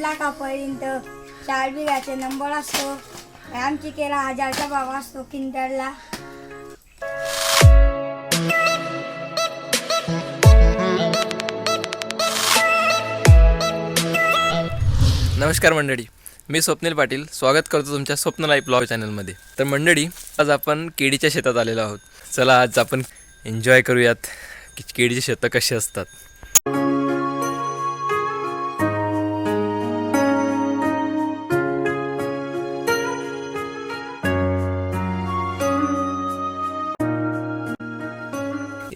लाखापर्यंत चार बिघाचे नंबर असतो. आमची केला हजारचा भाव असतो किंटलला नमस्कार मंडळी मी स्वप्नील पाटील. स्वागत करतो तुमच्या स्वप्न लाईफ ब्लॉग चॅनलमध्ये. तर मंडळी आज आपण केळीच्या शेतात आलेलो आहोत. चला आज आपण एन्जॉय करूयात की केळीची शेतं कशी असतात.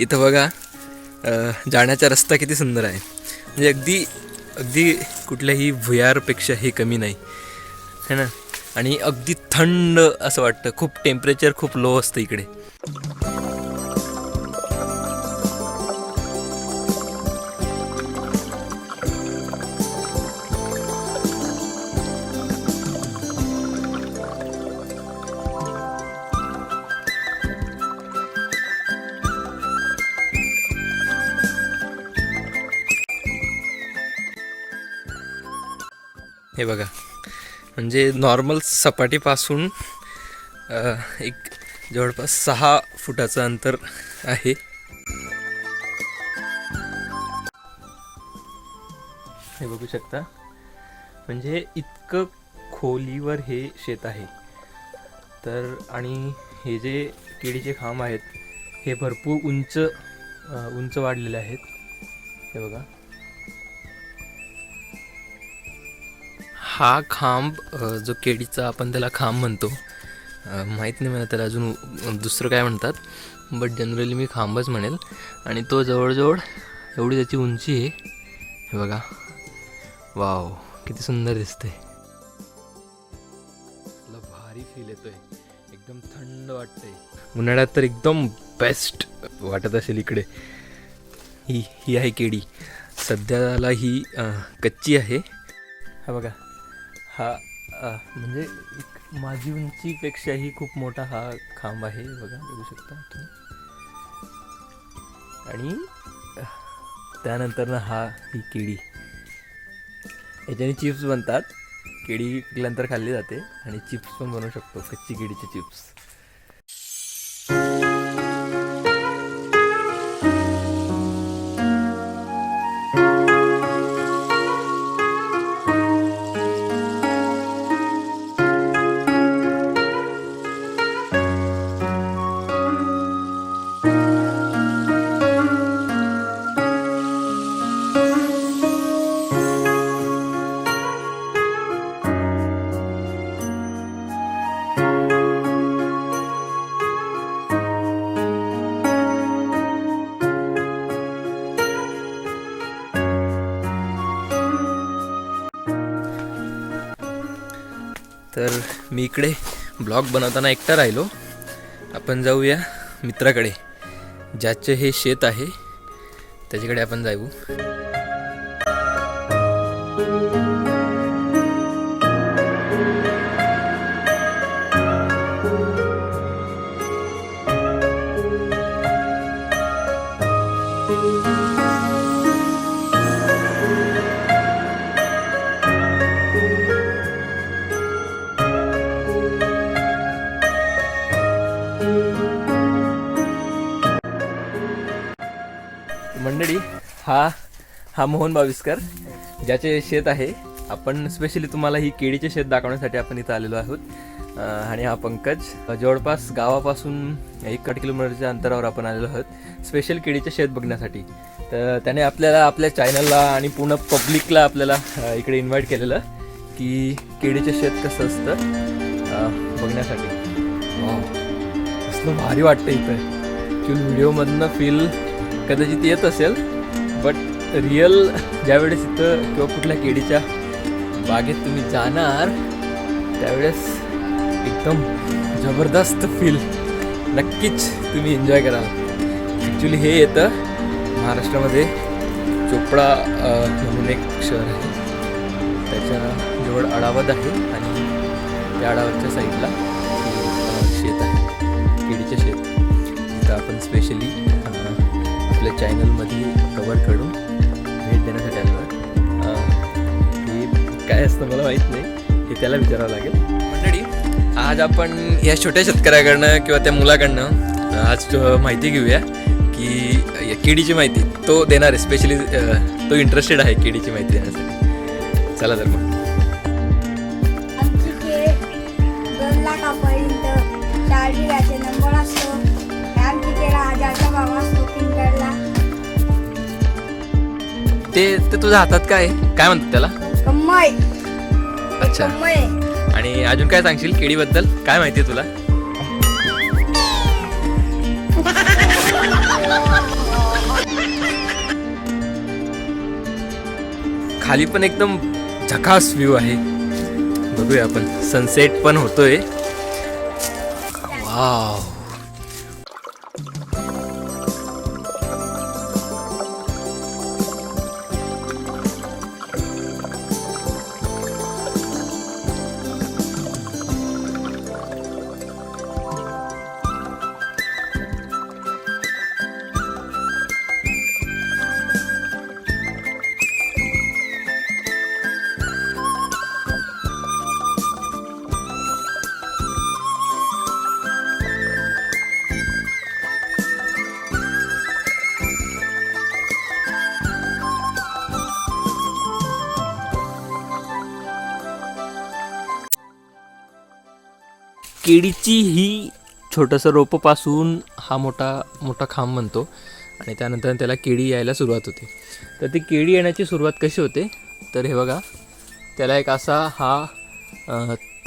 इथं बघा जाण्याचा रस्ता किती सुंदर आहे. म्हणजे अगदी अगदी कुठल्याही भुयारपेक्षा हे कमी नाही. है ना? आणि अगदी थंड असं वाटतं. खूप टेम्परेचर खूप लो असतं इकडे. हे बघा. म्हणजे नॉर्मल सपाटीपासून एक जवळपास सहा फुटाचं अंतर आहे. हे बघू शकता. म्हणजे इतकं खोलीवर हे शेत आहे. तर आणि हे जे केळीचे खांब आहेत हे भरपूर उंच उंच वाढलेले आहेत. हे बघा. हा खांब जो केळीचा आपण त्याला खांब म्हणतो माहीत नाही मला त्याला अजून दुसरं काय म्हणतात बट जनरली मी खांबच म्हणेल. आणि तो जवळजवळ एवढी त्याची उंची आहे. हे बघा. वाव किती सुंदर दिसतंय. कसला भारी फील येतोय. एकदम थंड वाटतंय. उन्हाळ्यात तर एकदम बेस्ट वाटत असेल इकडे. ही ही आहे केळी. सध्याला ही कच्ची आहे. हा बघा. हा म्हणजे माझी उंचीपेक्षाही खूप मोठा हा खांब आहे बघा बघू शकता तुम्ही. आणि त्यानंतर ना हा ही केळी. याच्याने चिप्स बनतात. केळी पिकल्यानंतर खाल्ली जाते आणि चिप्स पण बनवू शकतो कच्ची केळीचे चिप्स. तर मी इकडे ब्लॉग बनवताना एकटा राहिलो. आपण जाऊया मित्राकडे ज्याचे हे शेत आहे त्याच्याकडे आपण जाऊ. हा हा मोहन बाविस्कर ज्याचे शेत आहे. आपण स्पेशली तुम्हाला ही केळीचे शेत दाखवण्यासाठी आपण इथं आलेलो आहोत. आणि हा पंकज. जवळपास गावापासून एक आठ किलोमीटरच्या अंतरावर आपण आलेलो आहोत. स्पेशल केळीचे शेत बघण्यासाठी. तर त्याने आपल्याला आपल्या चॅनलला आणि पूर्ण पब्लिकला आपल्याला इकडे इन्व्हाइट केलेलं की केळीचे शेत कसं असतं बघण्यासाठी. कसलं भारी वाटतं इथं. ॲक्च्युअली व्हिडिओमधनं फील कदाचित येत असेल. रिअल ज्यावेळेस इथं किंवा कुठल्या केळीच्या बागेत तुम्ही जाणार त्यावेळेस एकदम जबरदस्त फील नक्कीच तुम्ही एन्जॉय कराल. ॲक्च्युली हे येतं महाराष्ट्रामध्ये चोपडा म्हणून एक शहर आहे. त्याच्याजवळ अडावत आहे आणि त्या अडावतच्या साईडला शेत आहे केळीचे शेत. तिथं आपण स्पेशली आपल्या चॅनलमध्ये कवर करून भेट देण्यासाठी आलो आहे. हे काय असतं मला माहीत नाही हे त्याला विचारावं लागेल. मंडळी आज आपण या छोट्या शेतकऱ्याकडनं किंवा त्या मुलाकडनं आज माहिती घेऊया की या केडीची माहिती तो देणार आहे स्पेशली तो इंटरेस्टेड आहे केडीची माहिती देण्यासाठी. चला तर मग. दोन लाखापर्यंत नंबर असतो. ते ते तुझ्या हातात काय? आहे? काय म्हणतात त्याला? अच्छा. आणि अजून काय सांगशील केळीबद्दल? काय माहिती आहे तुला? खाली पण एकदम झकास व्ह्यू आहे. बघूया आपण. सनसेट पण होतोय. वाव केळीची ही छोटंसं रोपपासून हा मोठा मोठा खांब म्हणतो आणि त्यानंतर त्याला केळी यायला सुरुवात होते. तर ती केळी येण्याची सुरुवात कशी होते? तर हे बघा त्याला एक असा हा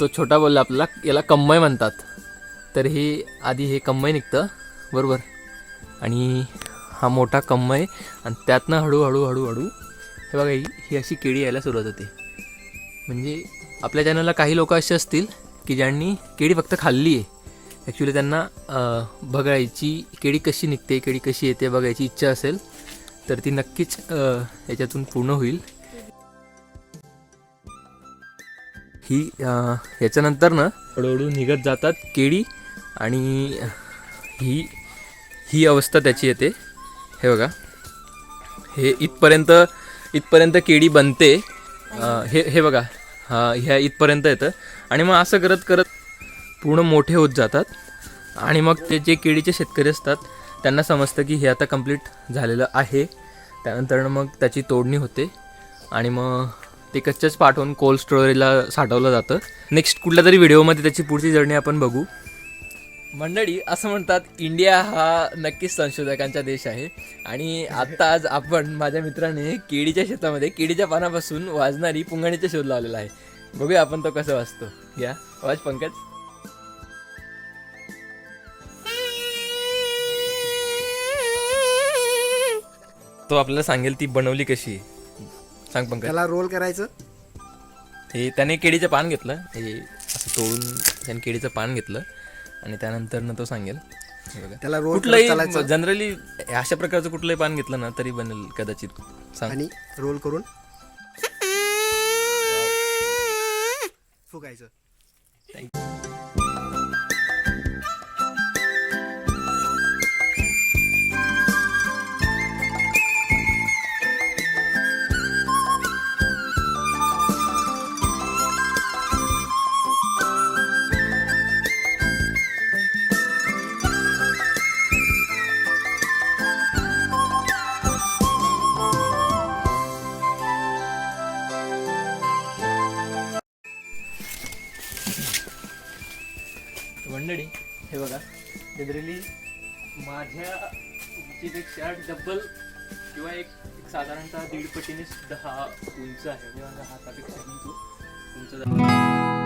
तो छोटा बोलला आपल्याला याला कम्मय म्हणतात. तर हे आधी हे कम्मय निघतं बरोबर? आणि हा मोठा कम्मय आणि त्यातनं हळूहळू हळूहळू हे बघा ही ही अशी केळी यायला सुरुवात होते. म्हणजे आपल्या चॅनलला काही लोक असे असतील की ज्यांनी केळी फक्त खाल्ली आहे. ॲक्च्युली त्यांना बघायची केळी कशी निघते केळी कशी येते बघायची इच्छा असेल तर ती नक्कीच याच्यातून पूर्ण होईल. ही याच्यानंतर ना हळूहळू निघत जातात केळी आणि ही ही अवस्था त्याची येते. हे बघा. हे इथपर्यंत इथपर्यंत केळी बनते. हे हे बघा. हा ह्या इथपर्यंत येतं. आणि मग असं करत करत पूर्ण मोठे होत जातात. आणि मग ते जे केळीचे शेतकरी असतात त्यांना समजतं की हे आता कंप्लीट झालेलं आहे. त्यानंतर मग त्याची तोडणी होते. आणि मग ते कच्चंच पाठवून कोल्ड स्टोरेजला साठवलं जातं. नेक्स्ट कुठल्या तरी व्हिडिओमध्ये त्याची पुढची जर्नी आपण बघू. मंडळी असं म्हणतात इंडिया हा नक्कीच संशोधकांचा देश आहे. आणि आता आज आपण माझ्या मित्राने केळीच्या शेतामध्ये केळीच्या पानापासून वाजणारी पुंगणीचा शोध लावलेला आहे. बघूया आपण तो कसा वाजतो या. आवाज पंकज. तो आपल्याला सांगेल ती बनवली कशी. सांग पंकज. त्याला रोल करायचं. हे त्याने केळीचं पान घेतलं. हे असं तोडून त्याने केळीचं पान घेतलं. आणि त्यानंतर तो सांगेल. हे बघा. त्याला रोल करत कुठलंही चालायचं. जनरली अशा प्रकारचं कुठलंही पान घेतलं ना तरी बनेल कदाचित. सांग. आणि रोल करून फुगायचं मंडळी हे बघा जनरली माझ्या एक शर्ट डब्बल किंवा एक साधारणतः दीड पटीने सुद्धा हा उंच आहे. म्हणजे माझ्या हातापेक्षा उंच उंच